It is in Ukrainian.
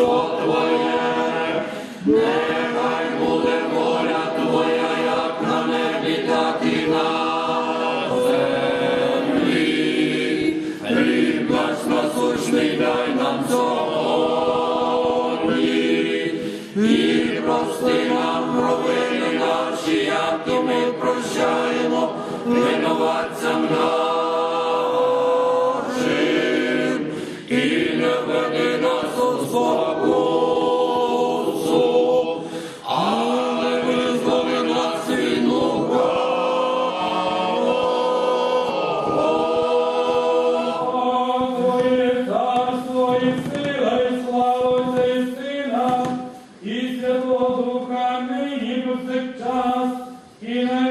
царство нехай буде воля Твоя, як і на землі. Хліб наш насущний дай нам сьогодні, і прости нам провини наші, як і ми прощаємо, винуватцям нам. for Amen.